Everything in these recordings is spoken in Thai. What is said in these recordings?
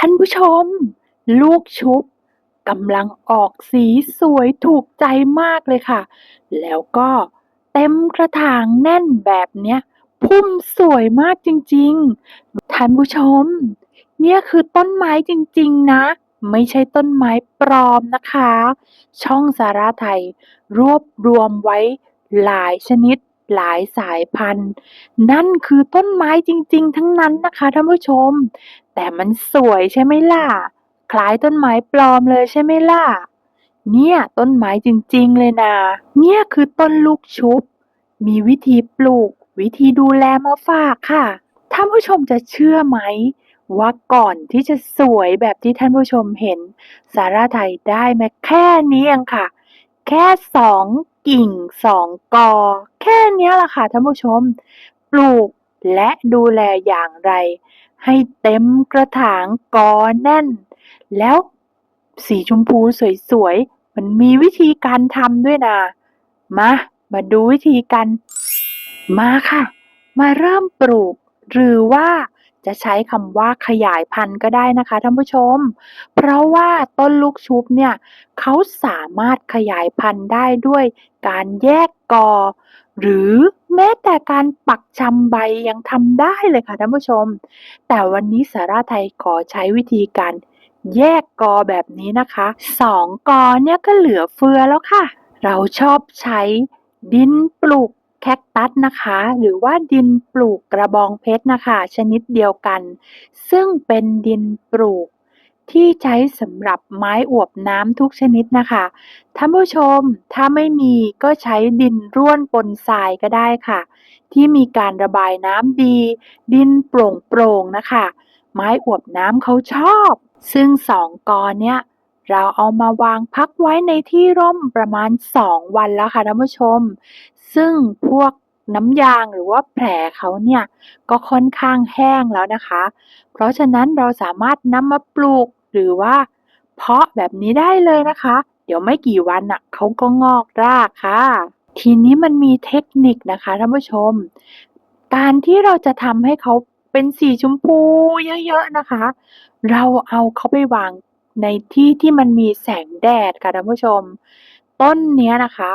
ท่านผู้ชม ลูกชุบกำลังออกสีสวยถูกใจมากเลยค่ะ แล้วก็เต็มกระถางแน่นแบบเนี้ย พุ่มสวยมากจริงๆ ท่านผู้ชม เนี่ยคือต้นไม้จริงๆนะ ไม่ใช่ต้นไม้ปลอมนะคะ ช่องสาราไทย รวบรวมไว้หลายชนิด หลายสายพันธุ์ นั่นคือต้นไม้จริง ๆ ทั้งนั้นนะคะท่านผู้ชม แต่มันสวยใช่ไหมล่ะ คล้ายต้นไม้ปลอมเลยใช่ไหมล่ะ เนี่ยต้นไม้จริง ๆ เลยนะ เนี่ยคือต้นลูกชุบ มีวิธีปลูก วิธีดูแลมาฝากค่ะ ท่านผู้ชมจะเชื่อไหมว่าก่อนที่จะสวยแบบที่ท่านผู้ชมเห็น สาราไทยได้มาแค่นี้เองค่ะ แค่สอง กิ่งสองกอ แค่นี้ยแหละค่ะท่านผู้ชม ปลูกและดูแลอย่างไร ให้เต็มกระถางกอแน่น แล้วสีชมพูสวยๆ มันมีวิธีการทำด้วยนะ มา มาดูวิธีการมาค่ะ มาเริ่มปลูก หรือว่า จะใช้คำว่าขยายพันธุ์ก็ได้นะคะท่านผู้ชม เพราะว่าต้นลูกชุบเนี่ยเขาสามารถขยายพันธุ์ได้ด้วยการแยกกอ หรือแม้แต่การปักชำใบยังทำได้เลยค่ะท่านผู้ชม แต่วันนี้สาราไทยขอใช้วิธีการแยกกอแบบนี้นะคะสองกอเนี่ยก็เหลือเฟือแล้วค่ะ เราชอบใช้ดินปลูก แคคตัสนะคะ หรือว่าดินปลูกกระบองเพชรนะคะ ชนิดเดียวกัน ซึ่งเป็นดินปลูกที่ใช้สำหรับไม้อวบน้ำทุกชนิดนะคะท่านผู้ชมถ้าไม่มีก็ใช้ดินร่วนปนทรายก็ได้ค่ะ ที่มีการระบายน้ำดี ดินโปร่งๆนะคะ ไม้อวบน้ำเขาชอบ ซึ่งสองกอเนี่ย เราเอามาวางพักไว้ในที่ร่มประมาณ 2 วันแล้วค่ะท่านผู้ชม ซึ่งพวกน้ำยางหรือว่าแผลเขาเนี่ยก็ค่อนข้างแห้งแล้วนะคะ เพราะฉะนั้นเราสามารถนำมาปลูกหรือว่า เพาะแบบนี้ได้เลยนะคะ เดี๋ยวไม่กี่วันน่ะเขาก็งอกรากค่ะ ทีนี้มันมีเทคนิคนะคะท่านผู้ชม การที่เราจะทำให้เขาเป็นสีชมพูเยอะๆนะคะ เราเอาเขาไปวาง ในที่ที่มันมีแสงแดดค่ะท่านผู้ชม ต้นเนี้ยนะคะ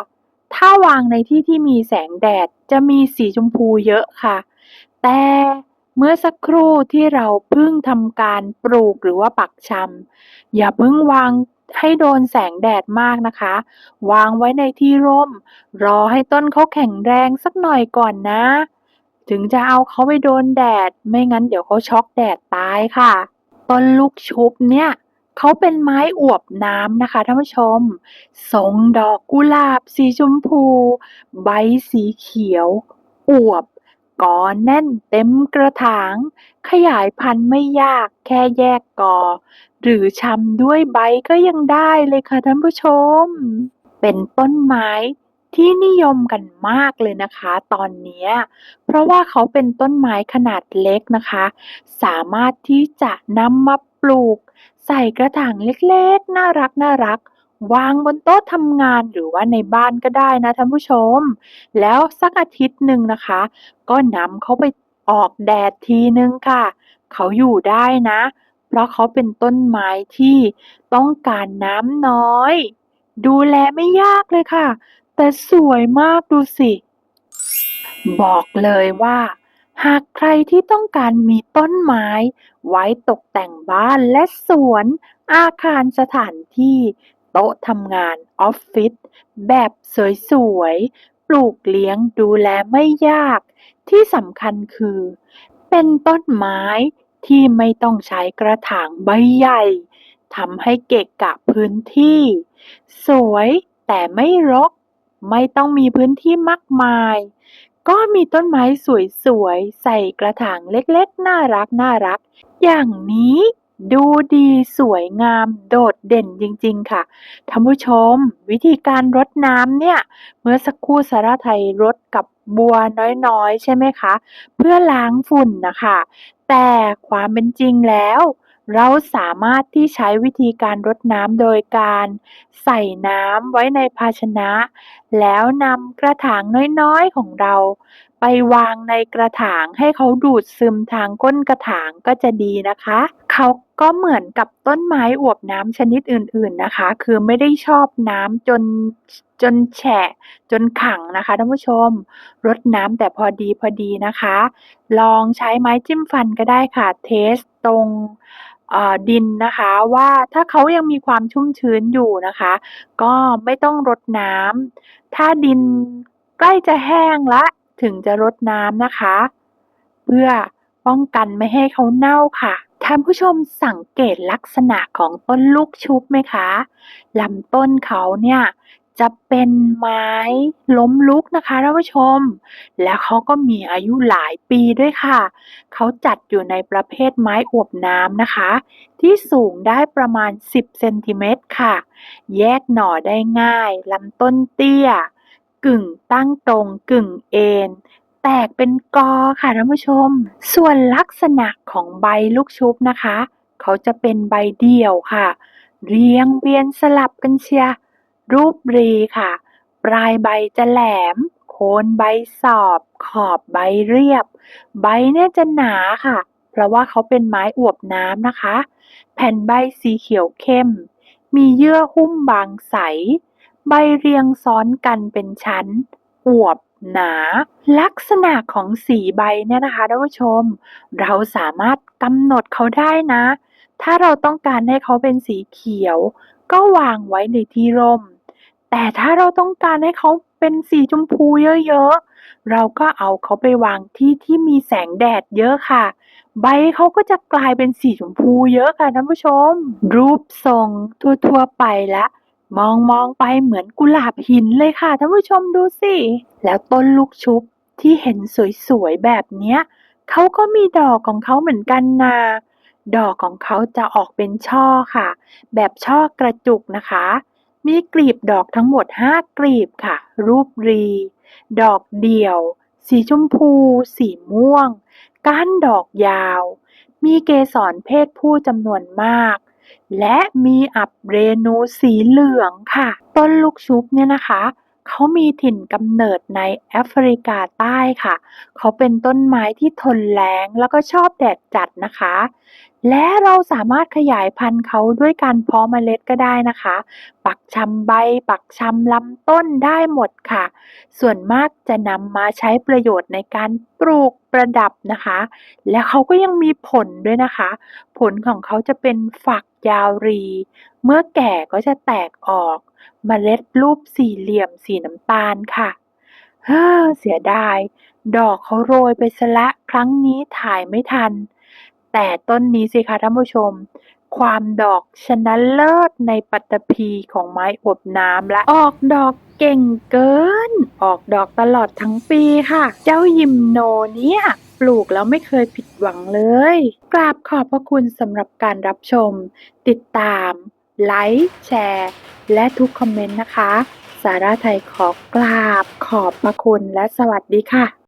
ถ้าวางในที่ที่มีแสงแดดจะมีสีชมพูเยอะค่ะ แต่เมื่อสักครู่ที่เราเพิ่งทำการปลูกหรือว่าปักชำอย่าเพิ่งวางให้โดนแสงแดดมากนะคะ วางไว้ในที่ร่ม รอให้ต้นเขาแข็งแรงสักหน่อยก่อนนะ ถึงจะเอาเขาไปโดนแดด ไม่งั้นเดี๋ยวเขาช็อกแดดตายค่ะ ต้นลูกชุบเนี่ย เขาเป็นไม้อวบน้ำนะคะท่านผู้ชม ทรงดอกกุหลาบสีชมพู ใบสีเขียว อวบกอแน่นเต็มกระถาง ขยายพันธุ์ไม่ยากแค่แยกกอ หรือชำด้วยใบก็ยังได้เลยค่ะท่านผู้ชม เป็นต้นไม้ที่นิยมกันมากเลยนะคะ ตอนนี้ เพราะว่าเขาเป็นต้นไม้ขนาดเล็กนะคะ สามารถที่จะนำมาปลูก ใส่กระถางเล็กๆ น่ารักน่ารัก วางบนโต๊ะทำงานหรือว่าในบ้านก็ได้นะท่านผู้ชม แล้วสักอาทิตย์หนึ่งนะคะ ก็นำเขาไปออกแดดทีนึงค่ะ เขาอยู่ได้นะ เพราะเขาเป็นต้นไม้ที่ต้องการน้ำน้อย ดูแลไม่ยากเลยค่ะ แต่สวยมากดูสิ บอกเลยว่า หากใครที่ต้องการมีต้นไม้ ไว้ตกแต่งบ้านและสวน อาคารสถานที่ โต๊ะทำงานออฟฟิศแบบสวยๆ ปลูกเลี้ยงดูแลไม่ยาก ที่สำคัญคือ เป็นต้นไม้ที่ไม่ต้องใช้กระถางใบใหญ่ทำให้เกะกะพื้นที่ สวยแต่ไม่รก ไม่ต้องมีพื้นที่มากมาย ก็มีต้นไม้สวยๆ ใส่กระถางเล็กๆ น่ารักน่ารัก อย่างนี้ดูดีสวยงามโดดเด่นจริงๆค่ะท่านผู้ชม วิธีการรดน้ำเนี่ย เมื่อสักครู่สาราไทยรดกับบัวน้อยๆ ใช่ไหมคะ เพื่อล้างฝุ่นนะคะ แต่ความเป็นจริงแล้ว เราสามารถที่ใช้วิธีการรดน้ำโดยการใส่น้ำไว้ในภาชนะ แล้วนำกระถางน้อยๆของเรา ไปวางในกระถางให้เขาดูดซึมทางก้นกระถางก็จะดีนะคะ เขาก็เหมือนกับต้นไม้อวบน้ำชนิดอื่นๆนะคะ คือไม่ได้ชอบน้ำจนจนแฉะจนขังนะคะท่านผู้ชมรดน้ำแต่พอดีๆนะคะ ลองใช้ไม้จิ้มฟันก็ได้ค่ะเทสตรง ดินนะคะว่าถ้าเขายังมีความชุ่มชื้นอยู่นะคะ ก็ไม่ต้องรดน้ำถ้าดินใกล้จะแห้งล้วถึงจะรดน้ำนะคะ เพื่อป้องกันไม่ให้เขาเน่าค่ะท่านผู้ชมสังเกตลักษณะของต้นลูกชุบไหมคะลำต้นเขาเนี่ย จะเป็นไม้ล้มลุกนะคะท่านผู้ชม แล้วเขาก็มีอายุหลายปีด้วยค่ะ เขาจัดอยู่ในประเภทไม้อวบน้ำนะคะ ที่สูงได้ประมาณ 10 เซนติเมตรค่ะ แยกหน่อได้ง่ายลำต้นเตี้ย กึ่งตั้งตรงกึ่งเอนแตกเป็นกอค่ะท่านผู้ชม ส่วนลักษณะของใบลูกชุบนะคะ เขาจะเป็นใบเดี่ยวค่ะ เรียงเวียนสลับกันเชียร์ รูปรีค่ะ ปลายใบจะแหลม โคนใบสอบ ขอบใบเรียบ ใบเนี่ยจะหนาค่ะ เพราะว่าเขาเป็นไม้อวบน้ำนะคะ แผ่นใบสีเขียวเข้ม มีเยื่อหุ้มบางใส ใบเรียงซ้อนกันเป็นชั้น อวบหนาลักษณะของสีใบเนี่ยนะคะท่านผู้ชม เราสามารถกำหนดเขาได้นะ ถ้าเราต้องการให้เขาเป็นสีเขียว ก็วางไว้ในที่ร่ม แต่ถ้าเราต้องการให้เขาเป็นสีชมพูเยอะๆ เราก็เอาเขาไปวางที่ที่มีแสงแดดเยอะค่ะ ใบเขาก็จะกลายเป็นสีชมพูเยอะค่ะท่านผู้ชม รูปทรงทั่วๆไปล้วมองมองไปเหมือนกุหลาบหินเลยค่ะท่านผู้ชมดูสิ แล้วต้นลูกชุบที่เห็นสวยๆแบบเนี้ยเขาก็มีดอกของเขาเหมือนกันนาดอกของเขาจะออกเป็นช่อค่ะ แบบช่อกระจุกนะคะ มีกลีบดอกทั้งหมด 5 กลีบค่ะ รูปรี ดอกเดี่ยว สีชมพู สีม่วง ก้านดอกยาว มีเกสรเพศผู้จำนวนมาก และมีอับเรนูสีเหลืองค่ะ ต้นลูกชุบเนี่ยนะคะเขามีถิ่นกำเนิดในแอฟริกาใต้ค่ะ เขาเป็นต้นไม้ที่ทนแล้งแล้วก็ชอบแดดจัดนะคะ และเราสามารถขยายพันธุ์เขาด้วยการเพาะเมล็ดก็ได้นะคะ ปักชำใบ ปักชำลำต้นได้หมดค่ะ ส่วนมากจะนำมาใช้ประโยชน์ในการปลูกประดับนะคะ และเขาก็ยังมีผลด้วยนะคะ ผลของเขาจะเป็นฝักยาวรี เมื่อแก่ก็จะแตกออกเมล็ดรูปสี่เหลี่ยมสีน้ำตาลค่ะ เฮ้อเสียดาย ดอกเขาโรยไปเสียแล้วครั้งนี้ถ่ายไม่ทัน แต่ต้นนี้สิคะท่านผู้ชม ความดอกชนะเลิศในปัตภีของไม้อบน้ำและออกดอกเก่งเกิน ออกดอกตลอดทั้งปีค่ะ เจ้ายิมโนเนี่ยปลูกแล้วไม่เคยผิดหวังเลย กราบขอบพระคุณสำหรับการรับชม ติดตามไลค์แชร์และทุกคอมเมนต์นะคะ สาราไทยขอกราบขอบพระคุณและสวัสดีค่ะ